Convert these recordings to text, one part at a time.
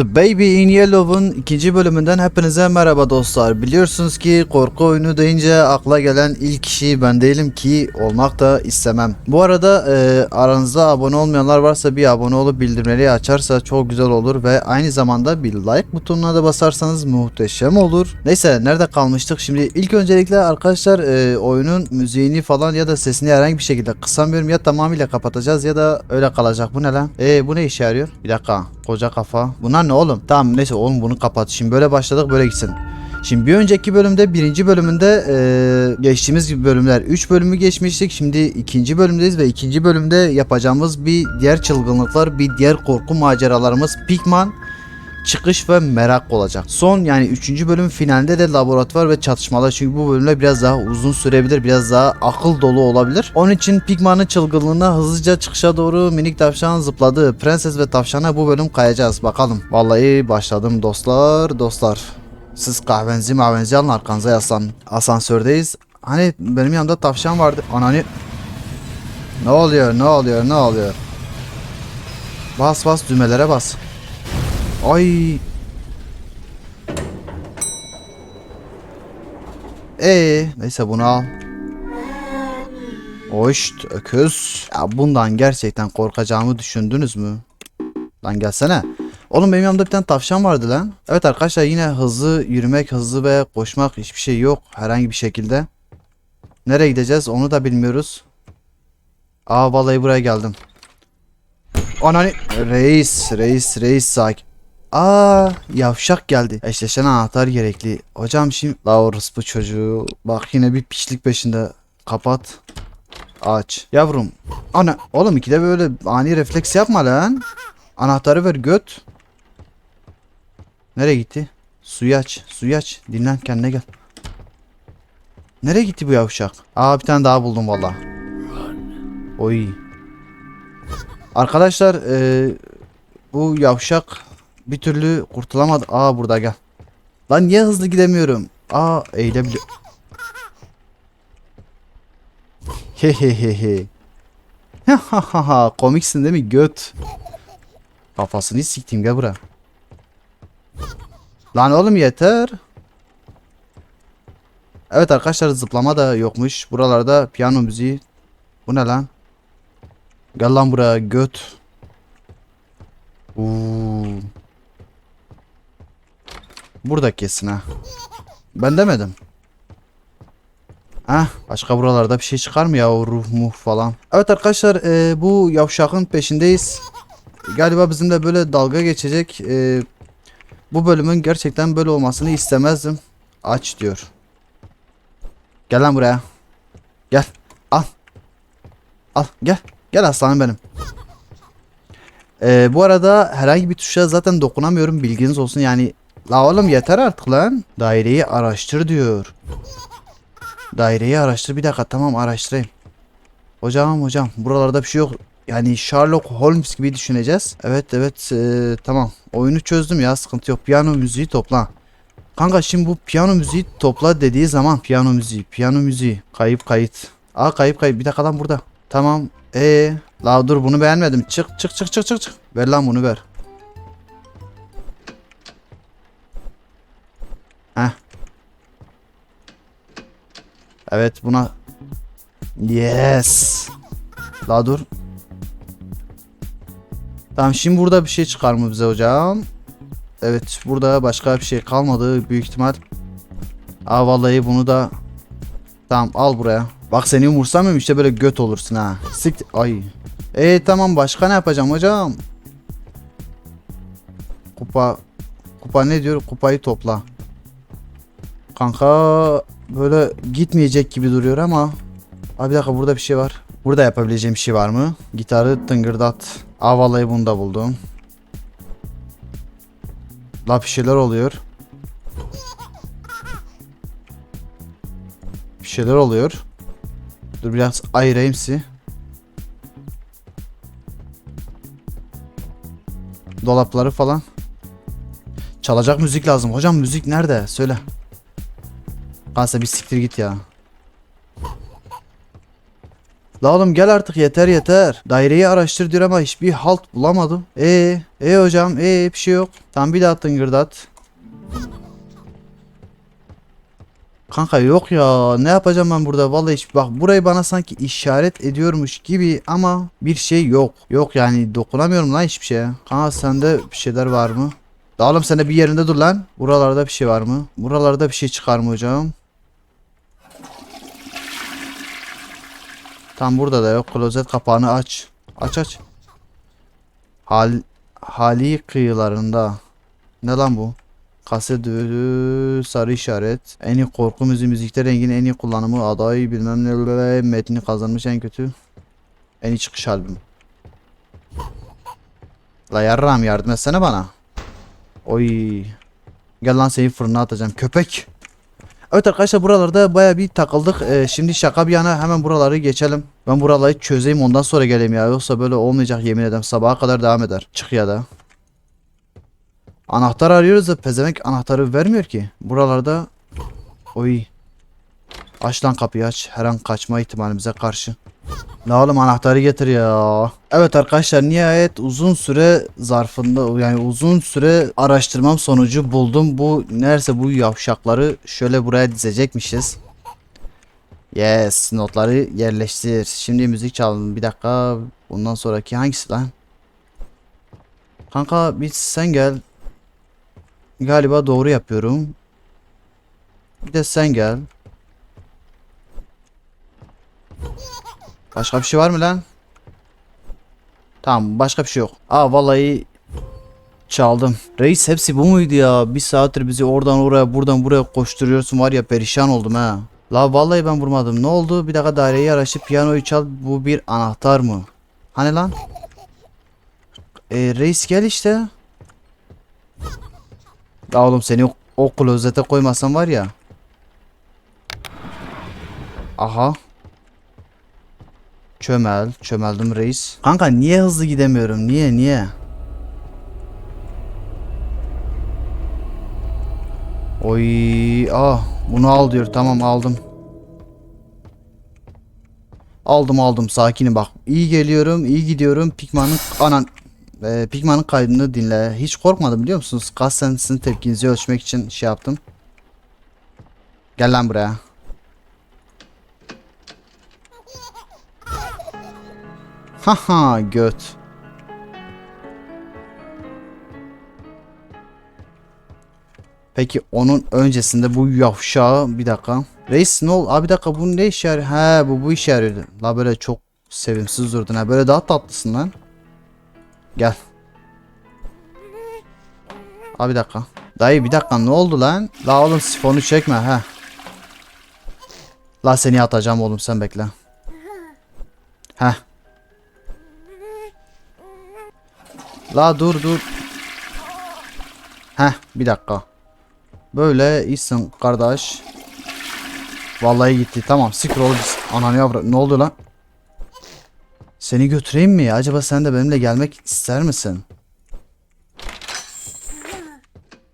The Baby in Yellow'un ikinci bölümünden hepinize merhaba dostlar. Biliyorsunuz ki korku oyunu deyince akla gelen ilk kişi ben değilim ki olmak da istemem. Bu arada e, aranızda abone olmayanlar varsa bir abone olup bildirimleri açarsa çok güzel olur ve aynı zamanda bir like butonuna da basarsanız muhteşem olur. Neyse nerede kalmıştık şimdi ilk öncelikle arkadaşlar e, oyunun müziğini falan ya da sesini herhangi bir şekilde kısamıyorum ya tamamıyla kapatacağız ya da öyle kalacak. Bu ne lan? E bu ne işe yarıyor? Bir dakika. Koca kafa. Bunlar ne oğlum? Tamam neyse oğlum bunu kapat. Şimdi böyle başladık böyle gitsin. Şimdi bir önceki bölümde birinci bölümünde eee, geçtiğimiz gibi bölümler 3 bölümü geçmiştik. Şimdi ikinci bölümdeyiz ve ikinci bölümde yapacağımız bir diğer çılgınlıklar, bir diğer korku maceralarımız Pigman çıkış ve merak olacak. Son yani 3. bölüm finalinde de laboratuvar ve çatışmalar çünkü bu bölümler biraz daha uzun sürebilir, biraz daha akıl dolu olabilir. Onun için Pigman'ın çılgınlığına hızlıca çıkışa doğru minik tavşan zıpladı. Prenses ve tavşana bu bölüm kayacağız. Bakalım. Vallahi başladım dostlar, dostlar. Siz kahvenizi mahvenizi alın arkanıza yaslan. Asansördeyiz. Hani benim yanımda tavşan vardı. Ananı... Ne oluyor, ne oluyor, ne oluyor? Bas bas düğmelere bas. Ay. Ee, neyse bunu al. Hoşt öküz. Ya bundan gerçekten korkacağımı düşündünüz mü? Lan gelsene. Oğlum benim yanımda bir tane tavşan vardı lan. Evet arkadaşlar yine hızlı yürümek, hızlı ve koşmak hiçbir şey yok herhangi bir şekilde. Nereye gideceğiz onu da bilmiyoruz. Aa vallahi buraya geldim. Anani reis reis reis sakin. Aa yavşak geldi. Eşleşen anahtar gerekli. Hocam şimdi la orospu çocuğu. Bak yine bir piçlik peşinde. Kapat. Aç. Yavrum. Ana. Oğlum ikide böyle ani refleks yapma lan. Anahtarı ver göt. Nereye gitti? Suyu aç. Suyu aç. Dinlen kendine gel. Nereye gitti bu yavşak? Aa bir tane daha buldum valla. Oy. Arkadaşlar eee bu yavşak bir türlü kurtulamadı. Aa burada gel. Lan niye hızlı gidemiyorum? Aa eğilebiliyor. Hehehehe. Ha ha ha komiksin değil mi göt? Kafasını siktim gel buraya. Lan oğlum yeter. Evet arkadaşlar zıplama da yokmuş. Buralarda piyano müziği. Bu ne lan? Gel lan buraya göt. Uuu. Burada kesin ha. Ben demedim. Hah başka buralarda bir şey çıkar mı ya o falan. Evet arkadaşlar e, bu yavşakın peşindeyiz. Galiba bizimle böyle dalga geçecek. E, bu bölümün gerçekten böyle olmasını istemezdim. Aç diyor. Gel lan buraya. Gel. Al. Al gel. Gel aslanım benim. Ee, bu arada herhangi bir tuşa zaten dokunamıyorum bilginiz olsun yani. La oğlum yeter artık lan. Daireyi araştır diyor. Daireyi araştır bir dakika tamam araştırayım. Hocam hocam buralarda bir şey yok. Yani Sherlock Holmes gibi düşüneceğiz. Evet evet ee, tamam. Oyunu çözdüm ya sıkıntı yok. Piyano müziği topla. Kanka şimdi bu piyano müziği topla dediği zaman piyano müziği, piyano müziği, kayıp kayıt. Aa kayıp kayıp bir dakika lan burada. Tamam. Ee, la dur bunu beğenmedim. Çık çık çık çık çık çık. Ver lan bunu ver. Heh. Evet buna. Yes. La dur. Tamam şimdi burada bir şey çıkar mı bize hocam? Evet burada başka bir şey kalmadı büyük ihtimal. Aa vallahi bunu da Tamam al buraya. Bak seni umursamıyorum işte böyle göt olursun ha. Sik ay. E tamam başka ne yapacağım hocam? Kupa kupa ne diyor? Kupayı topla. Kanka böyle gitmeyecek gibi duruyor ama Abi bir dakika burada bir şey var. Burada yapabileceğim bir şey var mı? Gitarı tıngırdat. Aa vallahi bunu da buldum. La bir şeyler oluyor. Bir şeyler oluyor. Dur biraz ayırayım sizi. Dolapları falan. Çalacak müzik lazım. Hocam müzik nerede? Söyle. Kanka bir siktir git ya. La oğlum gel artık yeter yeter. Daireyi araştır diyor ama hiçbir halt bulamadım. E e hocam e bir şey yok. Tam bir daha tıngırdat. Kanka yok ya ne yapacağım ben burada vallahi hiç bak burayı bana sanki işaret ediyormuş gibi ama bir şey yok. Yok yani dokunamıyorum lan hiçbir şeye. Kanka sende bir şeyler var mı? Da oğlum bir yerinde dur lan. Buralarda bir şey var mı? Buralarda bir şey çıkar mı hocam? Tam burada da yok. Klozet kapağını aç. Aç aç. Hal hali kıyılarında. Ne lan bu? Kaset ödülü, sarı işaret. En iyi korku müziği, müzikte rengin en iyi kullanımı, aday bilmem ne metni kazanmış en kötü. En iyi çıkış albüm. La yarram yardım etsene bana. Oy. Gel lan seni fırına atacağım köpek. Evet arkadaşlar buralarda baya bir takıldık. Ee, şimdi şaka bir yana hemen buraları geçelim. Ben buraları çözeyim ondan sonra geleyim ya. Yoksa böyle olmayacak yemin ederim. Sabaha kadar devam eder. Çık ya da. Anahtar arıyoruz da pezevenk anahtarı vermiyor ki. Buralarda oy. Aç lan kapıyı aç. Her an kaçma ihtimalimize karşı. La oğlum anahtarı getir ya. Evet arkadaşlar nihayet uzun süre zarfında yani uzun süre araştırmam sonucu buldum. Bu neredeyse bu yavşakları şöyle buraya dizecekmişiz. Yes notları yerleştir. Şimdi müzik çalın. Bir dakika. Bundan sonraki hangisi lan? Kanka bir sen gel. Galiba doğru yapıyorum. Bir de sen gel. Başka bir şey var mı lan? Tamam başka bir şey yok. Aa vallahi çaldım. Reis hepsi bu muydu ya? Bir saattir bizi oradan oraya buradan buraya koşturuyorsun var ya perişan oldum ha. La vallahi ben vurmadım. Ne oldu? Bir dakika daireyi araştır piyanoyu çal. Bu bir anahtar mı? Hani lan? E, reis gel işte. Ya oğlum seni o, o klozete koymasam var ya. Aha. Çömel. Çömeldim reis. Kanka niye hızlı gidemiyorum? Niye niye? Oy ah bunu al diyor tamam aldım. Aldım aldım sakinim bak. İyi geliyorum iyi gidiyorum. Pikman'ın anan e, Pigman'ın kaydını dinle. Hiç korkmadım biliyor musunuz? Kasten sizin tepkinizi ölçmek için şey yaptım. Gel lan buraya. Haha göt. Peki onun öncesinde bu yavşağı bir dakika. Reis ne ol? Abi dakika bu ne işe yarıyor? He bu bu işe yarıyor. La böyle çok sevimsiz durdun ha. Böyle daha tatlısın lan. Gel. Abi dakika. Dayı bir dakika ne oldu lan? La oğlum sifonu çekme ha. La seni atacağım oğlum sen bekle. Heh. La dur dur. Heh bir dakika. Böyle iyisin kardeş. Vallahi gitti. Tamam scroll ananı yavru. Ne oldu lan? Seni götüreyim mi? Acaba sen de benimle gelmek ister misin?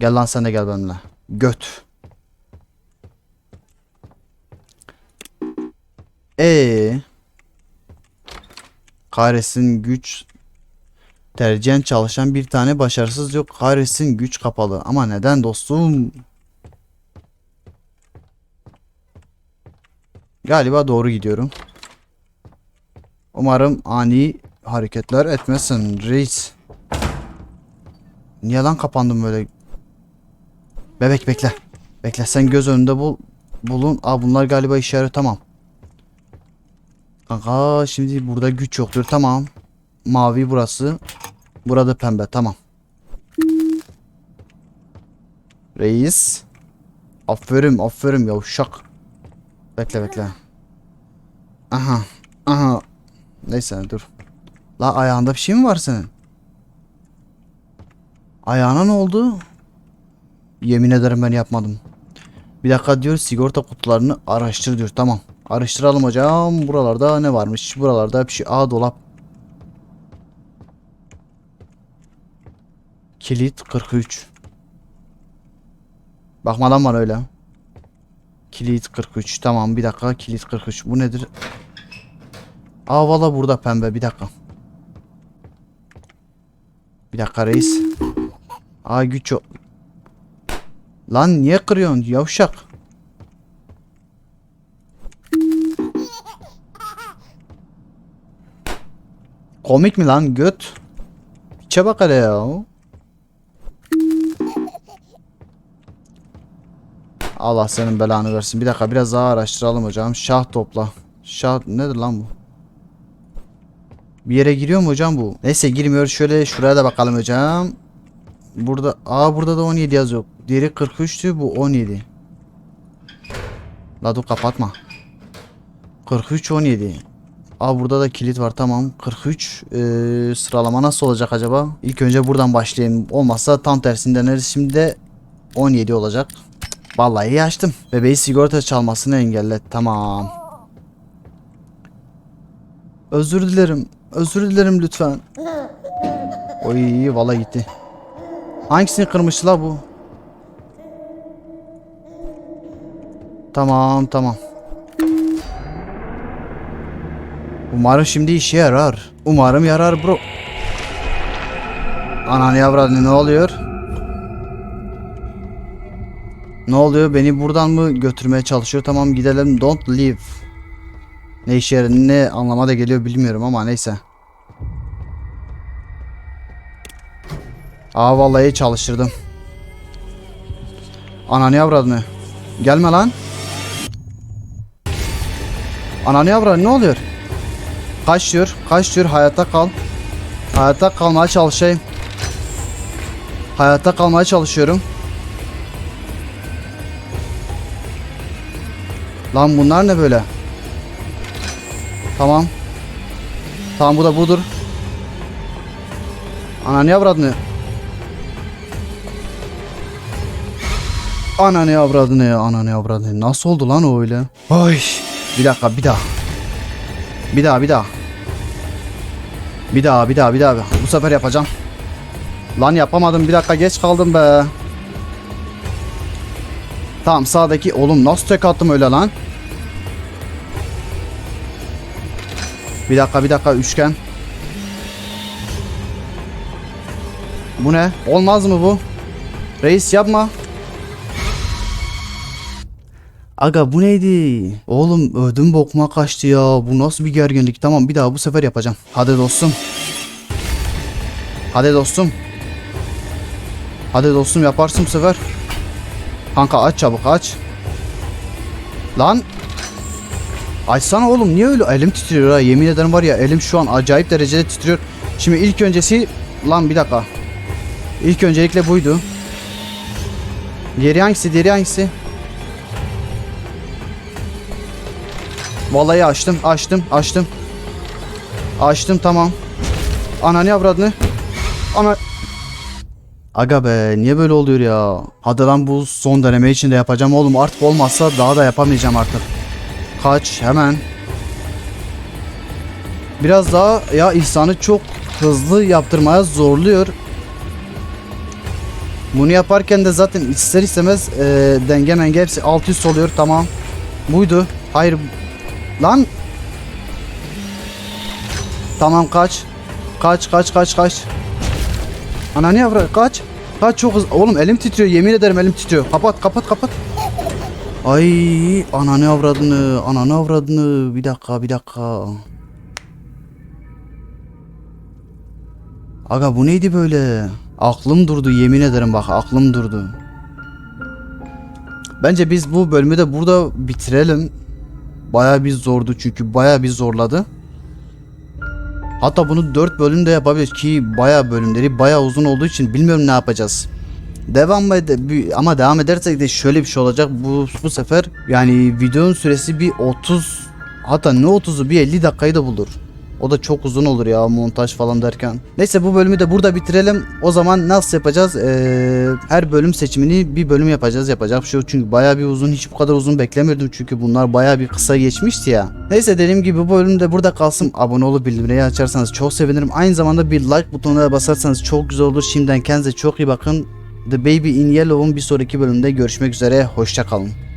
Gel lan sen de gel benimle. Göt. E Kahretsin güç tercihen çalışan bir tane başarısız yok. Kahretsin güç kapalı. Ama neden dostum? Galiba doğru gidiyorum. Umarım ani hareketler etmezsin reis. Niye lan kapandım böyle? Bebek bekle. Bekle sen göz önünde bul. Bulun. Aa bunlar galiba işaret tamam. Kanka şimdi burada güç yoktur tamam. Mavi burası. Burada pembe tamam. Reis. Aferin aferin yavşak. Bekle bekle. Aha. Aha. Neyse dur. La ayağında bir şey mi var senin? Ayağına ne oldu? Yemin ederim ben yapmadım. Bir dakika diyor sigorta kutularını araştır diyor. Tamam. Araştıralım hocam. Buralarda ne varmış? Buralarda bir şey. Aa dolap. Kilit 43. Bakmadan var öyle. Kilit 43. Tamam bir dakika kilit 43. Bu nedir? Aa valla burada pembe bir dakika. Bir dakika reis. Aa güç yok. Lan niye kırıyorsun yavşak? Komik mi lan göt? İçe bak hele ya. Allah senin belanı versin. Bir dakika biraz daha araştıralım hocam. Şah topla. Şah nedir lan bu? Bir yere giriyor mu hocam bu? Neyse girmiyor. Şöyle şuraya da bakalım hocam. Burada aa burada da 17 yazıyor. Diğeri 43'tü bu 17. La dur kapatma. 43 17. Aa burada da kilit var tamam. 43 ee, sıralama nasıl olacak acaba? İlk önce buradan başlayayım. Olmazsa tam tersini deneriz. Şimdi de 17 olacak. Vallahi iyi açtım. Bebeği sigorta çalmasını engelle. Tamam. Özür dilerim. Özür dilerim lütfen. Oy vallahi gitti. Hangisini kırmıştı bu? Tamam tamam. Umarım şimdi işe yarar. Umarım yarar bro. Anan yavrum ne oluyor? Ne oluyor? Beni buradan mı götürmeye çalışıyor? Tamam gidelim. Don't leave. Ne işe yarar, ne anlama da geliyor bilmiyorum ama neyse. Aa vallahi çalıştırdım. Ananı yavradını. Gelme lan. Ananı yavradını ne oluyor? Kaç diyor? Kaç diyor? Hayatta kal. Hayatta kalmaya çalışayım. Hayatta kalmaya çalışıyorum. Lan bunlar ne böyle? Tamam. Tamam bu da budur. Ananı avradını. Ananı avradını, ananı avradını. Nasıl oldu lan o öyle? Ay. Bir dakika bir daha. Bir daha bir daha. Bir daha bir daha bir daha. Bu sefer yapacağım. Lan yapamadım bir dakika geç kaldım be. Tamam sağdaki oğlum nasıl tek attım öyle lan? Bir dakika bir dakika üçgen. Bu ne? Olmaz mı bu? Reis yapma. Aga bu neydi? Oğlum ödüm bokma kaçtı ya. Bu nasıl bir gerginlik? Tamam bir daha bu sefer yapacağım. Hadi dostum. Hadi dostum. Hadi dostum yaparsın bu sefer. Kanka aç çabuk aç. Lan. Açsana oğlum niye öyle? Elim titriyor ha. Yemin ederim var ya elim şu an acayip derecede titriyor. Şimdi ilk öncesi lan bir dakika. İlk öncelikle buydu. Diğeri hangisi? Diğeri hangisi? Vallahi açtım, açtım, açtım. Açtım tamam. Ananı avradını. Ana Aga be niye böyle oluyor ya? Hadi lan bu son deneme için de yapacağım oğlum artık olmazsa daha da yapamayacağım artık. Kaç hemen. Biraz daha ya insanı çok hızlı yaptırmaya zorluyor. Bunu yaparken de zaten ister istemez e, denge menge hepsi alt üst oluyor tamam. Buydu. Hayır. Lan. Tamam kaç. Kaç kaç kaç kaç. Ananı yavru kaç. Kaç çok hızlı. Oğlum elim titriyor yemin ederim elim titriyor. Kapat kapat kapat. Ay ananı avradını ananı avradını bir dakika bir dakika. Aga bu neydi böyle? Aklım durdu yemin ederim bak aklım durdu. Bence biz bu bölümü de burada bitirelim. Baya bir zordu çünkü baya bir zorladı. Hatta bunu 4 bölümde yapabiliriz ki baya bölümleri baya uzun olduğu için bilmiyorum ne yapacağız. Devam ede ama devam edersek de şöyle bir şey olacak. Bu bu sefer yani videonun süresi bir 30 hatta ne 30'u bir 50 dakikayı da bulur. O da çok uzun olur ya montaj falan derken. Neyse bu bölümü de burada bitirelim. O zaman nasıl yapacağız? Ee, her bölüm seçimini bir bölüm yapacağız. Yapacak bir şey yok çünkü baya bir uzun hiç bu kadar uzun beklemiyordum çünkü bunlar baya bir kısa geçmişti ya. Neyse dediğim gibi bu bölüm de burada kalsın. Abone olup bildirimleri açarsanız çok sevinirim. Aynı zamanda bir like butonuna basarsanız çok güzel olur. Şimdiden kendinize çok iyi bakın. The Baby in Yellow'un bir sonraki bölümde görüşmek üzere. Hoşçakalın.